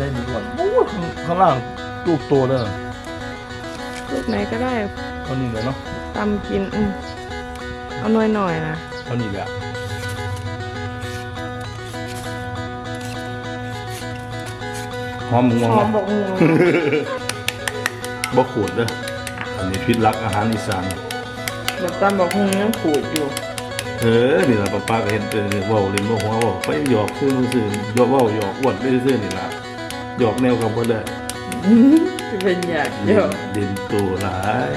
ได้ดีกว่าโอ้ยข้างข้างล่างลูกโตเลยลูกไหนก็ได้เท่านี้เลยเนาะตำกินอืมเอาหน่อยหน่อยนะเท่านี้แหละหอมงวงหอมบอกงูบ่ขวดเด้ออันนี้พิษรักอาหารอีสานแบบตำบอกงูยังขูดอยู่เออนี่ละป้าป้าก็เห็นเออเว้าวเล่นบ่หัวว้าไปหยอกซื่อซื่อหยอกว้าวหยอกอ้วนไปซื่อนี่ละ หยอกแนวกับบ่ได้จะเป็นอยากเยอะดินตัวหลาย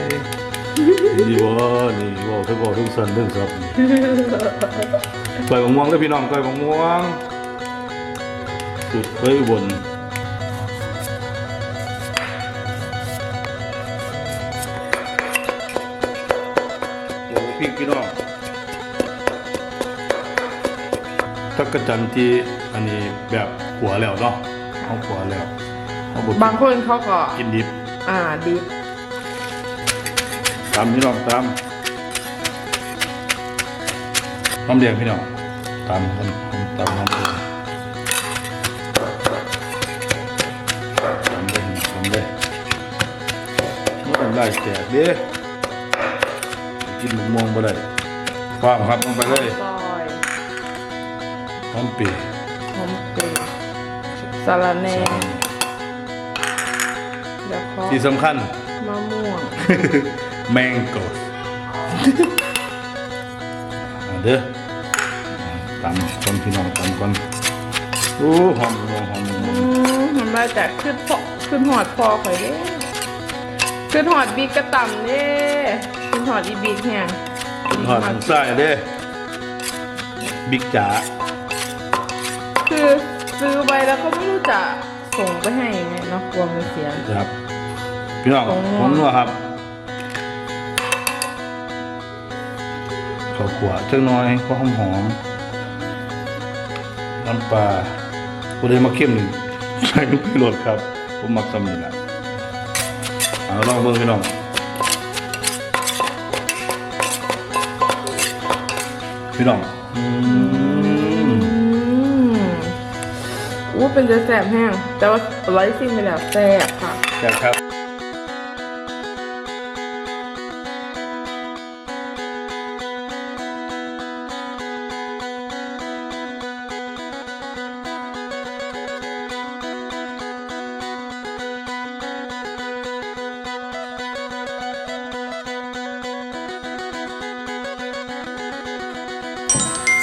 ดีบ่นี่เว้าไปเว้าทุกสันเรื่องครับนี่ก้อยมะม่วงเด้อพี่น้องก้อยมะม่วงสุดเคยอุบนโอ้พี่พี่น้องจักรจันทร์ที่อันนี้แบบหัวแล้วเนาะ เอาหัวแล้วเอาบบางคนเขาก็กินดิบ อ่าดิบตามพี่น้องตามน้ำเดียงพี่น้องตามคนตามน้ำเดียงตามได้ตามได้ไม่ต้องได้แตกเด้กินหมกม่วงไปได้ความครับลงไปเลยซอยหอมปีหอมเป รี้ยวสาระแหน่แล้วก็ที่สำคัญ มะม่วง แมงโกสอ่าเด้อตามคนพี่น้องตามคนโอ้หอมหอมหอมหออืมมมันมาจากขึ้นพอขึ้นหอดพอข่อยเด้ขึ้นหอดบีกระต่ำเด้ขึ้นหอดอีบีกแห้งหอมทางซ้ายเด้อบิ๊กจ๋าคือ ซื้อไปแล้วก็ไม่รู้จะส่งไปให้ยังไงเนาะกลัวมันเสีย ครับ พี่น้องของผมนัวครับข้าวขัวจังน้อยก็หอมหอมน้ำปลาผู้ใดมาเข้มหนึ่งใส่ลูกพี่รสครับ ผมมักสำนีนะเอาลองเบิ่งพี่น้องพี่น้องอืม อู้เป็นจะแสบแห้ง แต่ว่าไลฟ์ซิ่งไปแล้วแสบค่ะแซ่บครับ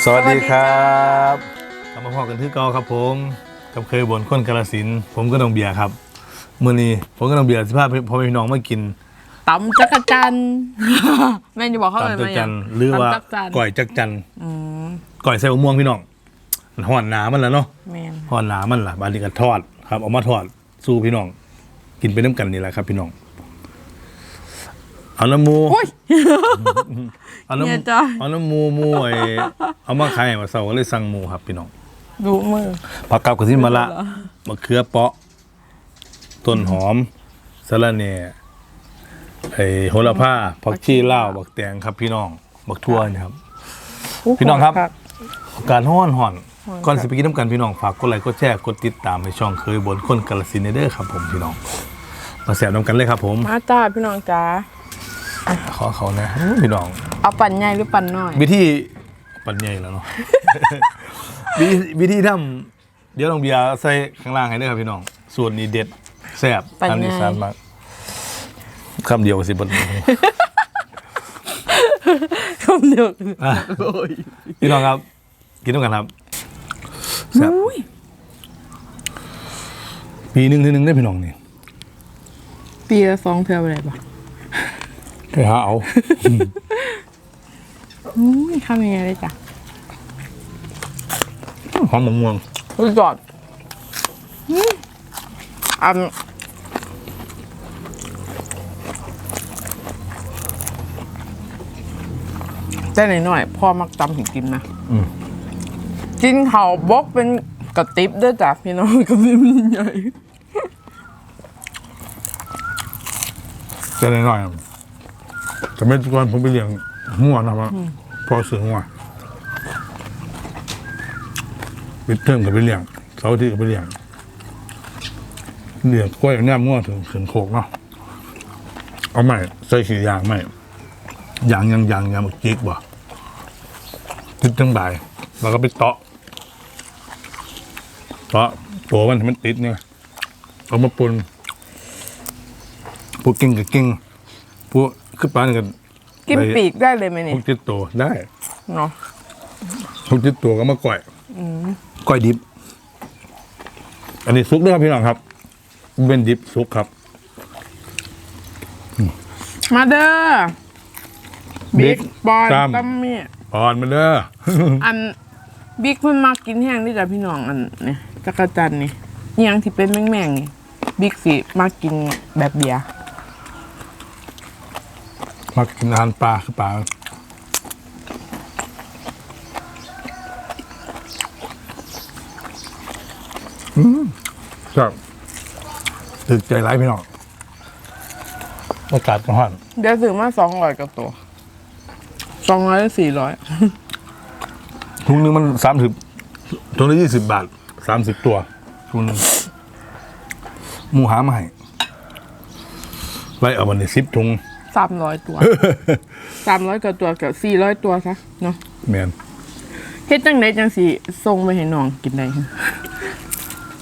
สวัสดีครับกลับมาพอกันที่เก่าครับผม กับเคยบนคนกาลสินธุ์ผมก็ต้องเบียร์ครับมื้อนี้ผมก็ต้องเบียร์สิพาพ่อแม่พี่น้องมากินตำจักรจันทร์แม่จะบอกเขาเลยตำจักมาจันหรือว่าตำจักรจันทร์ก่อยจักจันอืมก่อยใส่มะม่วงพี่น้องห่อนหนามันแล้วเนาะแมนห่อนหนามันล่ะบานนี้ก็ทอดครับเอามาทอดสู้พี่น้อง กินไปน้ำกันนี่แหละครับ พี่น้องเอาน้ำหมูโอ้ยเอาน้เนี่ยจ้ะำเอาน้ำหมูหมูไอเอามาขายให้มาเสาร์ก็เลยสั่งหมูครับพี่น้อง ดูมือผักกับกระทิมะละเหรอมะเขือเปาะ ต้นหอมสะระเน่ไอ้โหระพาผักชีลาวบักแตงครับพี่น้องบักทั่วนี่ครับ พี่น้องครับ การห้อนห่อนฮ้อนก่อนครับสิไปกินน้ำกันพี่น้องฝากกดไลค์กดแชร์กดติดตามในช่องเคยบนคนกาลสินธุ์เด้อครับผมพี่น้องมาแสบน้ำกันเลยครับ ผมมาจ้าพี่น้องจ้าขอเขานะพี่น้อง เอาปั่นใหญ่หรือปั่นน้อย วิธีปัญญาแล้วเนาะ วิวิธีทำเดี๋ยวลองเบียร์ใส่ข้างล่างให้ด้วยครับพี่น้องสูตรนี้เด็ดแซ่บปัญญาอันนี้สานมากคำเดียวสิบน คำเดียวกันอะ พี่น้องครับ กินต้องกันครับแซ่บอุ้ยปีหนึ่งทีหนึ่งได้พี่น้องนี่ปีละสองเทื่อไปไหนปะไปหาเอาอุ้ยทำยังไงได้จ้ะ หอมมะม่วงสุดยอดอืมอันแต่หน่อยๆพ่อมักตำถึงกินนะอืมกินเขาวบกเป็นกระติบด้วยจ้ะพี่น้องกระติบใหญ่จะหน่อยๆแต่ไม่ทุกวันผมไปเลี้ยงหัวนะครับพอเสือหัว ปิดเทอมกับไปเลี้ยงเสาร์อาที่กับไปเลี้ยงเดือดกล้วยแนมง่วถึงขึ้นโคกเนาะเอาใหม่ใส่สียางใหม่ยางยังยางยางหมดจิกบ่ติดทั้งใบแล้วก็ไปเตาะเตาะตัวมันให้มันติดเนี่ยเอามาปนผู้กิ้งกับกิ้งผู้ขึ้นปานกันกินปีกได้เลยไหมพเนี่วกจิตตัวได้เนาะ พวกจิตตัวก็มาก่อย ก่อยดิบ อันนี้ซุกด้วยครับพี่น้องครับเป็นดิบซุกครับมาเด้อบิ๊บิ๊กกบอลตั้มตั้มมี่อ่อนมาเด้ออันบิ๊กเพิ่นมากินแห้งนี่จ้ะพี่น้องอันเนี่ยจักรจันทร์นี่อิหยังที่เป็นแม่งๆนี่บิ๊กสิมากินแบบเบียร์มากินอาหารปลาคือปลา อืมครับตึกใจร้ายพี่น้องอากาศก็ร้อนเดี๋ยวซื้อมาสองร้อยกับตัวสองร้อยสี่ร้อยถุงหนึงมันสามสิบถุงละยี่สิบบาทสามสิบตัวถุงหนึงหมูหามาให้ไว้เอาวันนี้สิบถุง สามร้อยตัว สามร้อยกับตัวกับสี่ร้อยตัวซะเนาะแมน เฮ็ดจังไดจังสิส่งไปให้น้องกินได้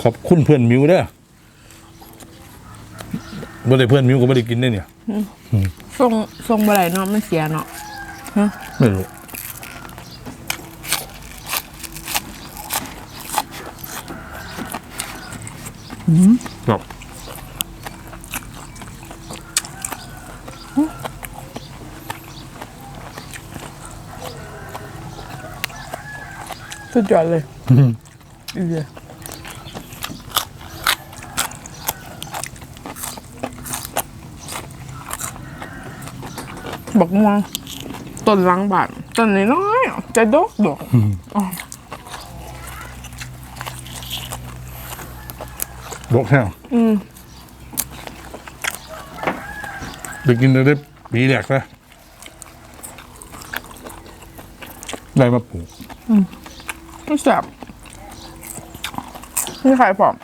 ขอบคุณเพื่อนมิวเด้อบ่ได้เพื่อนมิวก็ไม่ได้กินได้เนี่ยส่งส่งบ่ได้เนาะมันเสียเนาะไม่รู้ครับสุดยอดเลยอีเดีย บอกม่วงต้นหลังบาทต้นน้อยๆจะดกดกรกแห้งอืมไปกินได้ปีแรกนะได้มาปลูกไม่แซ่บนี่ใครผอม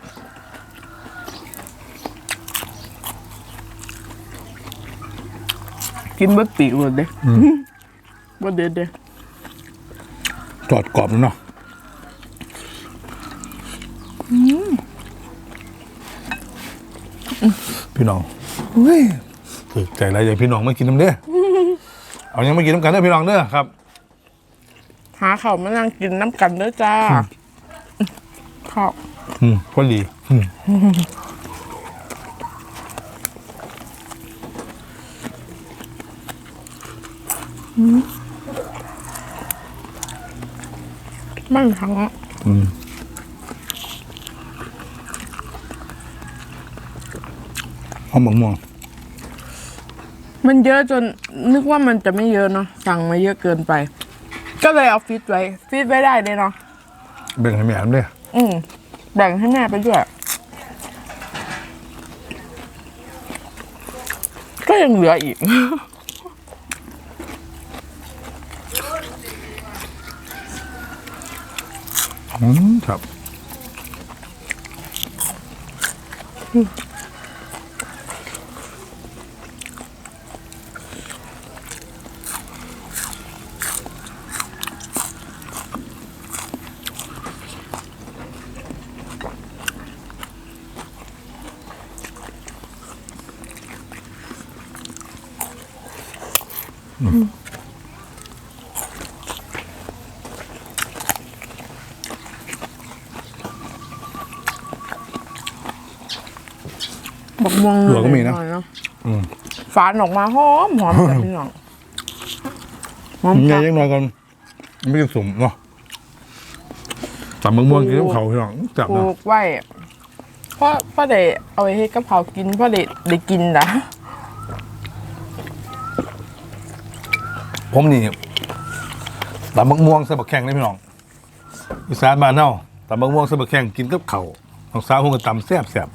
กินเบิดปีกเลยเด้บ่เด็ดเด้จอดกรอบแล้วเนาะพี่น้องเฮ้ยถึกใจอะไรอย่าพี่น้องไม่กินน้ำเด้อเอายังไม่กินน้ำกันเด้อพี่น้องเด้อครับ หาข้าวมานั่งกินน้ำกันเด้อจ้าข้าวอื มพอดีอืมมันทั้งหอมบักม่วงมันเยอะจนนึกว่ามันจะไม่เยอะเนาะสั่งมาเยอะเกินไป ก็เลยเอาฟิตไว้ฟิตไว้ได้เลยเนาะแบ่งให้แม่ผมเด้ออืมแบ่งให้แม่ไปด้วยก็ยังเหลืออีก อืมครับบอก ม่วงหลวงก็มีนะหอยเาอืมฝานออกมาหอมหอมแบบพี่น้องหอมยังไงจัดยังน้อยก่อนไม่กินสุ่มเนาะตำบักม่วงกินกับเขาวพี่น้องจับปลูเนาะกไว้เพราะเพราะเด็เอาไปให้กับเขาวกินเพราะเด็ได้กินนะผมนี่ตำบักม่วงใส่บักแข้งเลยพี่น้องอีสานบ้านเฮาตำบักม่วงใส่บักแข้งกินกับเขาวของสาวคงก็ตำแซ่บแซ่บ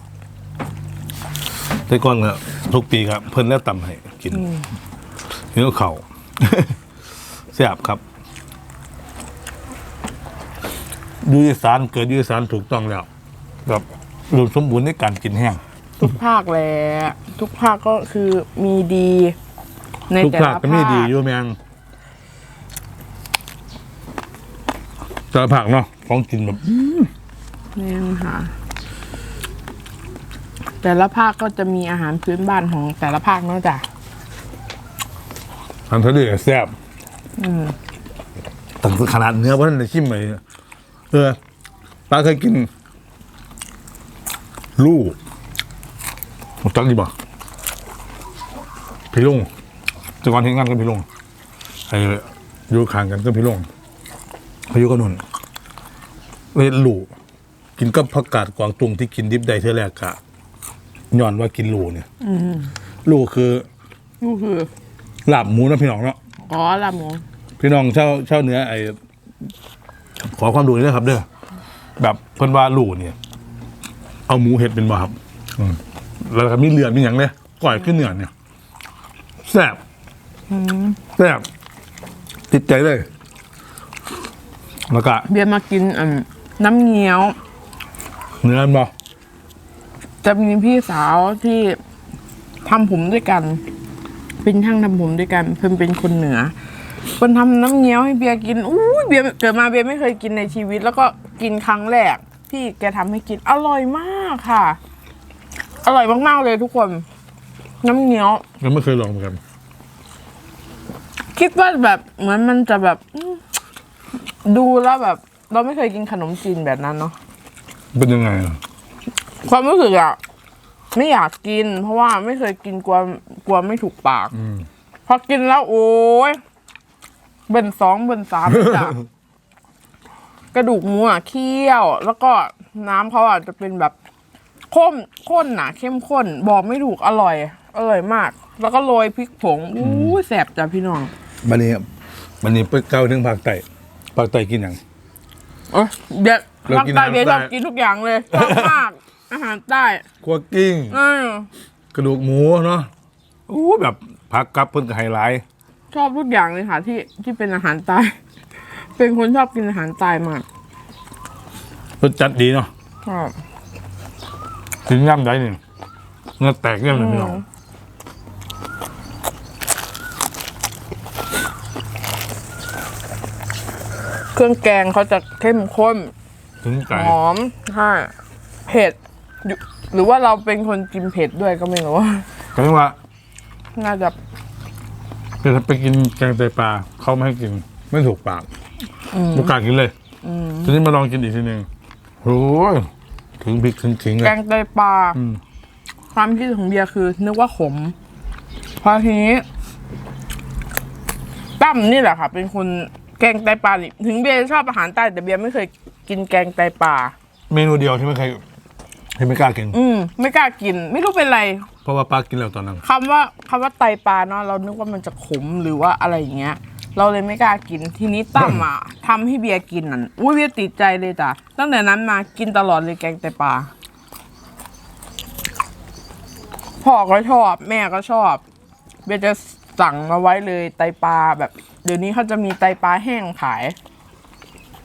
แต่ก่อนก็ทุกปีครับ เพิ่นแล้วตำให้กินกินกับเขาวแซ่บครับอยู่อีสานเกิดอยู่อีสานถูกต้องแล้วแบบรวมสมบูรณ์ในการกินแห้ง ทุกภาคแหละทุกภาคก็คือมีดี ในทุกแต่ภาคละก็มีภาคดีอยู่แมงแต่ละภาคเนาะของกินแบบนี่ค่ะ แต่ละภาคก็จะมีอาหารพื้นบ้านของแต่ละภาคเนอะจ้ะอันทะเลแซ่บแต่ขนาดเนื้อเพราะนั่นชิมไปเออป้าเคยกิน ลูกจักดีบ่พี่ลุงแต่ก่อนที่งานกับพี่ลุงไอ้อยู่ข้างกันก็พี่ลุงพายุกระนุนเล่นลูกกินกับผักกาดกวางตุงที่กินดิบได้เท่าแรกกะ ย้อนว่ากินลูกเนี่ยลูกคือนี่คือลาบหมูนะพี่น้องเนาะอ๋อละหมูพี่น้องเช่าเช่าเนื้อไอ้ขอความรู้ด้วยครับเด้อแบบเพิ่นว่าลูเนี่ย เอาหมูเห็ดเป็นบ่ครับอืมแล้วก็มีเลือดมีอย่างเลยก่อยขึ้นเนื้อเนี่ยแซ่บแซ่บติดใจเลย แล้วก็เบียร์มากินอันน้ำเงี้ยว เนื้อมันบ่ จะมีพี่สาวที่ทำผมด้วยกัน เป็นช่างทำผมด้วยกัน เพิ่นเป็นคนเหนือเพิ่นทำน้ำเงี้ยวให้เบียร์กินอู้ยเบียร์เกิดมาเบียร์ไม่เคยกินในชีวิต แล้วก็กินครั้งแรกพี่แกทำให้กินอร่อยมากค่ะ อร่อยมากๆเลยทุกคน น้ำเงี้ยวยังไม่เคยลองเหมือนกัน คิดว่าแบบเหมือนมันจะแบบอืมดูแล้วแบบ เราไม่เคยกินขนมจีนแบบนั้นเนาะ เป็นยังไงอะ ความรู้สึกอะไม่อยากกิน เพราะว่าไม่เคยกินกลัวกลัวไม่ถูกปาก อืม พอกินแล้ว โอ้ยเบิ่นสองเบิ่นสามเลยจ้ะ กระดูกหมูอะเคี่ยว แล้วก็น้ำเขาอะจะเป็นแบบข้นข้นหนาเข้มข้น บอกไม่ถูกอร่อย อร่อยมาก แล้วก็โรยพริกผงอู้ยแสบจ้ะพี่น้อง บันนี้บันนี้ไปเก้าถึงภาคใต้ภาคใต้กินอย่าง เอ้ยเดี๋ยวเราภาคกินใต้อาหารเดี๋ยวใต้เรากินทุกอย่างเลยชอบมาก อาหารใต้คั่วกิ้งอืมกระดูกหมูเนาะอู้แบบผักกับเพิ่นกับไฮไลท์ชอบทุกอย่างเลยค่ะ ที่ที่เป็นอาหารใต้ เป็นคนชอบกินอาหารใต้มากรสจัดดีเนาะชอบถึงย่ำได้นี่เนื้อแตกเงี้ยเลยพี่น้องเครื่องแกงเขาจะเข้มข้นถึงไก่หอมใช่เผ็ด อยู่หรือว่าเราเป็นคนกินเผ็ดด้วยก็ไม่รู้ ก็เรียกว่าน่าจะคือถ้าไปกินแกงไตปลาเขาไม่ให้กิน ไม่ถูกปากไม่กล้ากินเลยทีนี้มาลองกินอีกทีหนึ่งโอ้ยถึงพริกถึงขิงเลแกย งไตปลาอืม ความคิดของเบียร์คือ นึกว่าขมพอทีนี้ตั้มนี่แหละค่ะ เป็นคนแกงไตปลานี่ถึงเบียร์จะชอบอาหารใต้แต่เบียร์ไม่เคยกินแกงไตปลาเมนูเดียวที่ไม่เคย ที่ไม่กล้ากิน อืมไม่กล้ากิน ไม่รู้เป็นไรเพราะว่าปลากินแล้วตอนนั้นคำว่าคำว่าไตปลาเนาะเรานึกว่ามันจะขมหรือว่าอะไรอย่างเงี้ย เราเลยไม่กล้ากินทีนี้ตั้มอะทำให้เบียร์กินนั่นอุ้ยเบียร์ติดใจเลยจ้ะตั้งแต่นั้นมากินตลอดเลยแกงไตปลาพ่อก็ชอบ แม่ก็ชอบ เบียร์จะสั่งมาไว้เลยไตปลาแบบ เดี๋ยวนี้เขาจะมีไตปลาแห้งขาย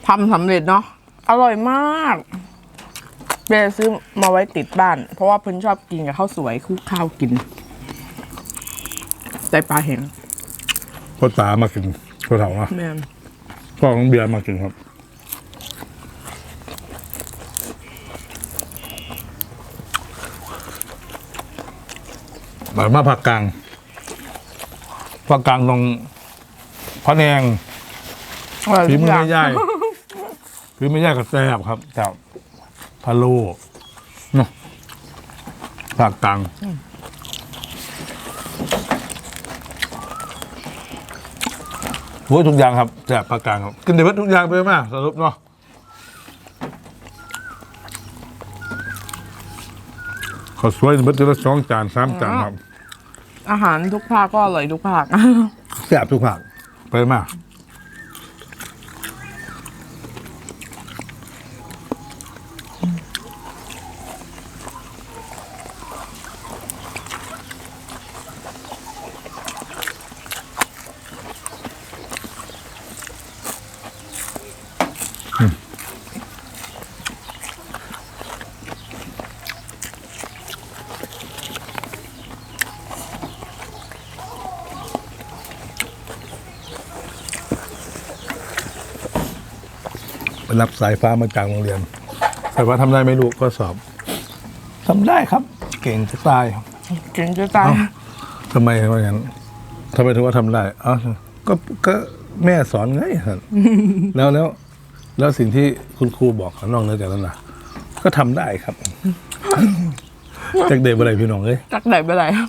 ทำสำเร็จเนาะอร่อยมาก เบียร์ซื้อมาไว้ติดบ้าน เพราะว่าเพิ่นชอบกินกับข้าวสวยคลุกข้าวกินไตปลาแห้งพ่อตามากินพ่อเฒ่าอะแม่นพ่อของเบียร์มากินครับแบบมาผักกลางผักกลางตรงพระแนงอร่อยฝีทุกมืออย่างไม่ย่ายฝีมือไม่ย่ายกับแซ่บครับแซ่บ พะโล้เนาะผักกลางโอ้ยทุกอย่างครับแซ่บผักกลางครับ กินได้หมดทุกอย่างไปมากสรุปเนาะข้าวสวยเบิดทีละสองจานสามจานครับ อาหารทุกภาคก็อร่อยทุกภาคแซ่บทุกผักไปมาก รับสายฟ้ามาจากโรงเรียนสายฟ้าทำได้ไหมลูกก็สอบทำได้ครับ เก่งจะตายเก่งจะตายเอ้าทำไมว่าอย่างนั้นทำไมถึงว่าทำได้อ๋อก็ก็แม่สอนไงครับ แล้วแล้ว แล้วสิ่งที่คุณครูบอกนอกเหนือจากนั้นล่ะก็ทำได้ครับ จากเด็กอะไรพี่น้องเอ้ยจักไหนไปไหนค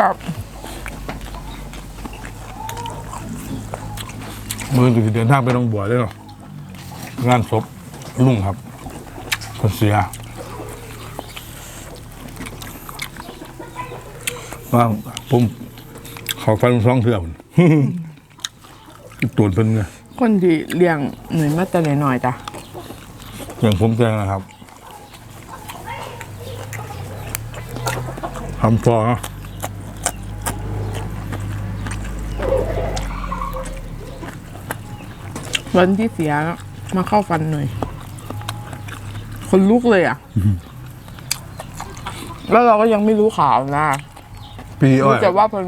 รับมือจะเดินทางไปหนองบัวด้วยเนาะงานศพลุงครับคนเสียว่าผมเขาฟันสองเถื่อนตัวเป็นไงคนที่เลี้ยงหน่วยมาแต่หน่อยๆจ้ะอย่างผมแจ้งนะครับทำฟองเนาะวันที่เสียมาเข้าฟันหน่อย คนลุกเลยอะ แล้วเราก็ยังไม่รู้ข่าวนะพี่อ้อรู้ยแต่ว่าเป็น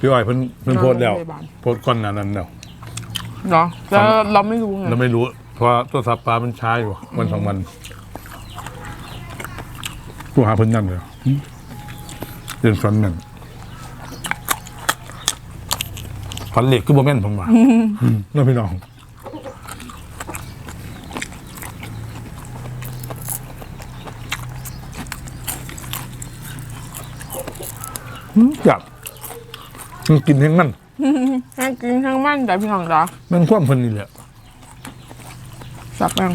พี่อ้อยเพิ่นเพิ่นโพสต์แล้วโรงพยาบาลโพสต์ก่อนหนานั้นแล้วเนาะแล้วเราไม่รู้ไงเราไม่รู้ เพราะว่าตัวสับปลามันช้าอยู่วันสองวันกูหาเพิ่นนั่นเลยเรียนฟันแม่นฟันเหล็กคือโบแม่นผมว่าน้องพี่น้อง อืมจับมันกินแห้งมันทั้งกินทั้งมันแต่พี่น้องจ้ะมันความเพิ่นนี่แหละสับยัง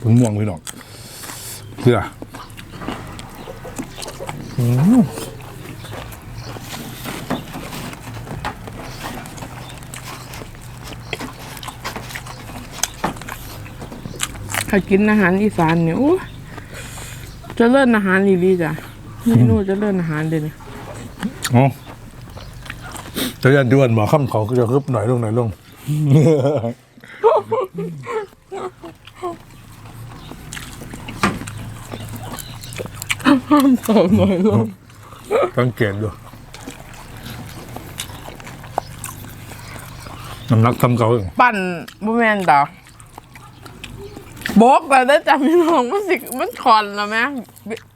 ผมม่วงพี่น้องเสื้ออืม ใครกินอาหารอีสานเนี่ยโอ้ยเจะเลิ่นอาหารอีหลีจ้ะเมนูเจะเลิ่นอาหารเลยเนี่ยอ๋อจะยันดวนบอกคำเขาก็จะคึบหน่อยลงหน่อยลงสองหน่อยลงสังเกตดูน้ำหนักทำเก่าเอง ปั่นบ่แม่นดอก บกแต่ได้จำพี่น้องมันสิมันคอนแล้วแม่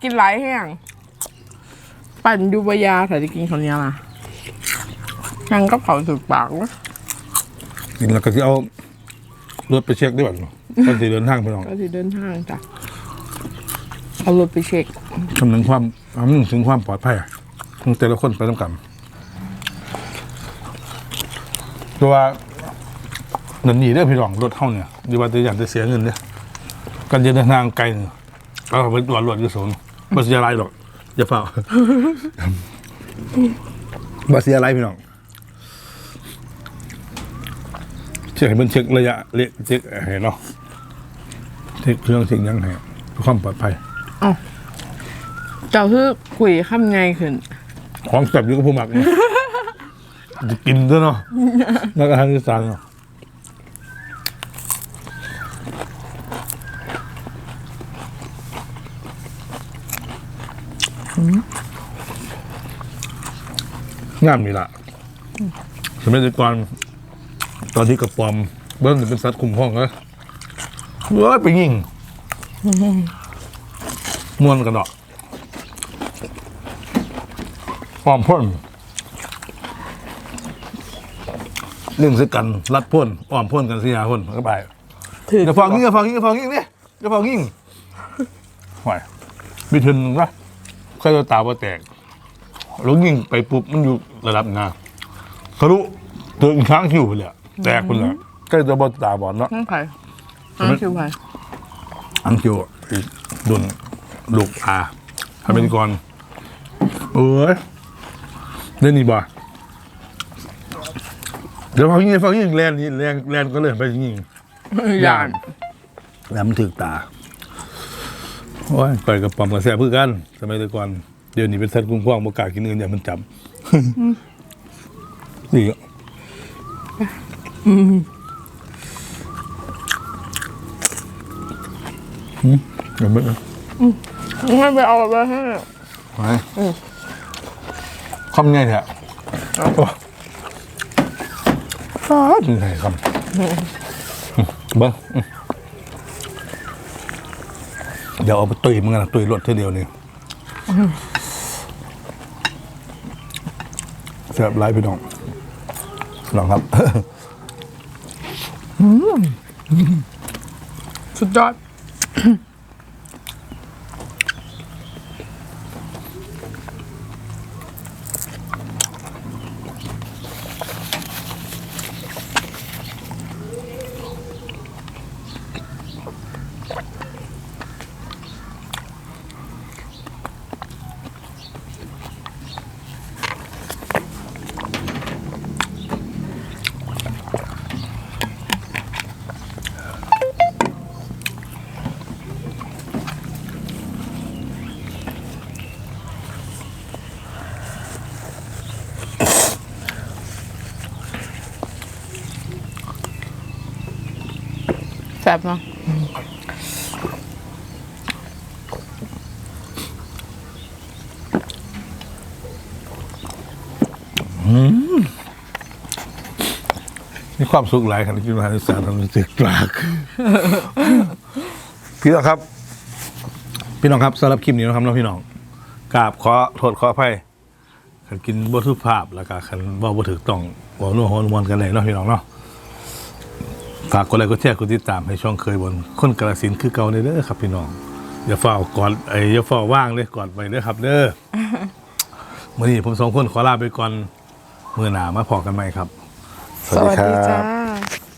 กินหลายแห้งปั่นอยูบยาใส่จะกินคนเนี้ยล่ะยังก็เผาสุดปากวะกินแล้วก็ที่เอารถไปเช็คด้วยก่อนก่อนสิเดินทางพี่น้องก็สิเดินทางจ้ะเอารถไปเช็คคำนึงความคำนึงถึงความปลอดภัยของแต่ละคนไปต้องกันตัวว่าเงินหนีได้อพี่น้องรถเข้าเนี่ยดีว่าจะอยากจะเสียเงินเนี่ย กันจะเดินทางไกลเนี่ยก็เอาไปตรวจรถกระสุนบ่เสียอะไรหรอกอย่าเฝ้าบ่เสียอะไรพี่น้องเช็คให้มันเช็คระยะเละเช็คให้เนาะเช็คเครื่องเช็คหยังให้เพื่อความปลอดภัยเจ้าคือคุยข้ามไงขึ้น ของแซ่บอยู่กับผู้หมักเนี่ยจะกินด้วยเนาะแล้วก็ทางอีสานเนาะ งามนี่ล่ะสมัยก่อนตอนที่กระปอม เบิ้ลเป็นสัตว์คุ้มห้องนะเว้ยไปยิงมวนกันดอกความพ่นเรื่องสึกกันรัดพ่นอ้อมพ่นกันสี่หาพ่นก็ไปถืออย่าฟังยิงอย่าฟังยิงอย่าฟังยิงเนี่ยอย่าฟังยิงไหวมีทึนนะ ใครจะตาว่าแตกแลูกยิงไปปุ๊บมันอยู่ระดับหน้าทะลุตึงค้างคิวไปเลยอะแตกไปเลยใกล้จะบอตาบอดเนาะนั่งไผ่นั่งคิวไผ่อังคิวอีกดุนลูกอาทำเป็นก่อนเอ้ยเล่นนี่บ่เดี๋ยวฟังยิงฟังยิงแลนนี่แรงแลนก็เลยไปยิงย่าน แล้วมันถึกตา โอ้ยไปกับปอมกับแซ่บเพื่อกัน สมัยแต่ก่อนเดี๋ยวนี้เป็นสัตว์คุ้มครองบ่กล้ากินอื่นอย่ามันจับนี่ก็อืมเดี๋ยวไม่ไม่ไปเอาไปให้ไปคำไงแท้โอ้ฟ้าถึงไหนคำเบิ้งอืม เดี๋ยวเอาไปตุยมึงนะตุยรวดทีเดียวนี่แซ่บไล่พี่น้องลองครับ สุดยอด บเนาะมีความสุขหลายขนาดกินอาหารอีสาทำให้เจ็บปาก พี่น้องครับ พี่น้องครับสำหรับคลิปนี้นะครับน้องพี่น้องกราบขอโทษขออภัยขันกินบทุกภาพแล้วก็ขันเว่าบ่ถูกต้องเว่านุ่งหัวมวนกันเลยเนาะพี่น้องเนาะ ฝากกดไลค์กดแชร์กดติดตามให้ช่องเคยบนคนกระสินคือเก่าในเด้อครับพี่น้องอย่าเฝ้ากอดไอ้อย่าเฝ้าว่างเลยกอดไปเด้อครับ เด้อมื่อนี้ผมสองคนขอลาไปก่อนมือหนามาพอกันไหมครับ สวัสดีครับ